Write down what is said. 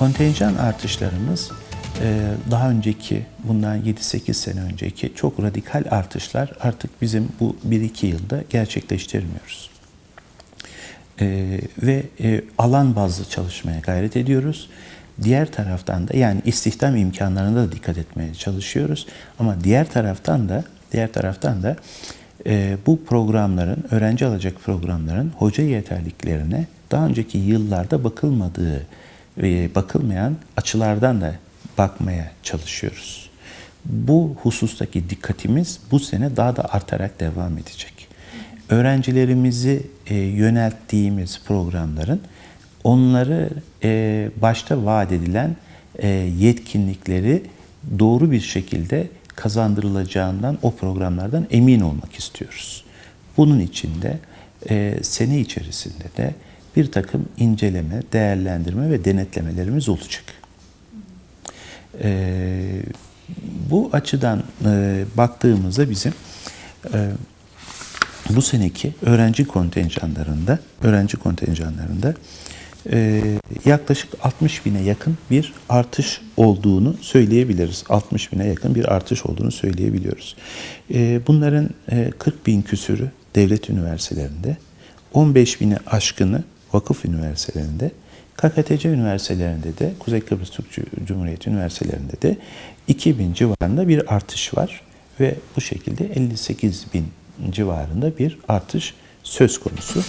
kontenjan artışlarımız e, daha önceki bundan 7-8 sene önceki çok radikal artışlar artık bizim bu 1-2 yılda gerçekleştirmiyoruz. Ee, ve e, alan bazlı çalışmaya gayret ediyoruz. Diğer taraftan da yani istihdam imkanlarına da dikkat etmeye çalışıyoruz. Ama diğer taraftan da diğer taraftan da e, bu programların öğrenci alacak programların hoca yeterliklerine daha önceki yıllarda bakılmadığı bakılmayan açılardan da bakmaya çalışıyoruz. Bu husustaki dikkatimiz bu sene daha da artarak devam edecek öğrencilerimizi e, yönelttiğimiz programların onları e, başta vaat edilen e, yetkinlikleri doğru bir şekilde kazandırılacağından o programlardan emin olmak istiyoruz. Bunun için de e, sene içerisinde de bir takım inceleme, değerlendirme ve denetlemelerimiz olacak. E, bu açıdan e, baktığımızda bizim e, bu seneki öğrenci kontenjanlarında öğrenci kontenjanlarında e, yaklaşık 60 bine yakın bir artış olduğunu söyleyebiliriz. 60 bine yakın bir artış olduğunu söyleyebiliyoruz. E, bunların e, 40 bin küsürü devlet üniversitelerinde, 15 bini aşkını vakıf üniversitelerinde, KKTC üniversitelerinde de, Kuzey Kıbrıs Türk Cumhuriyeti üniversitelerinde de 2000 civarında bir artış var ve bu şekilde 58 bin civarında bir artış söz konusu.